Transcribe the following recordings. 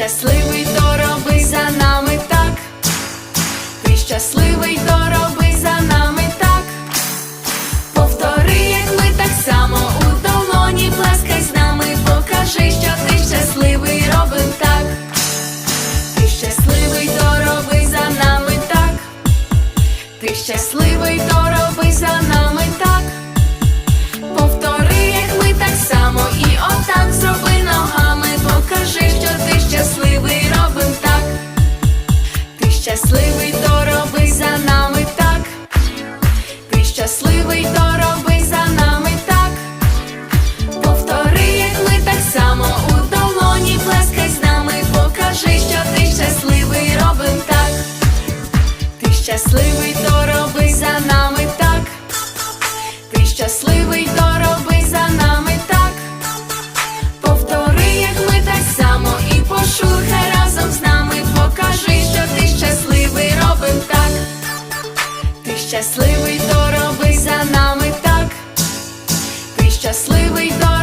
щасливий, то роби за нами так, ти щасливий, то роби за нами так, повтори, як ми так само у долоні, плескай з нами, покажи, що ти щасливий, робим так, ти щасливий, то роби за нами так, ти щасливий, то роби за нами. Щасливий, то роби за нами так. Повтори, як ми так само у долоні плескай з нами, покажи, що ти щасливий, робим так. Ти щасливий, то роби за нами так. Ти щасливий, то роби за нами так. Повтори, як ми так само, і пошурхай разом з нами, покажи, що ти щасливий, робим так. Ти щасливий, то роби за нами так. Ти щасливий, то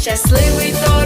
щасливий, то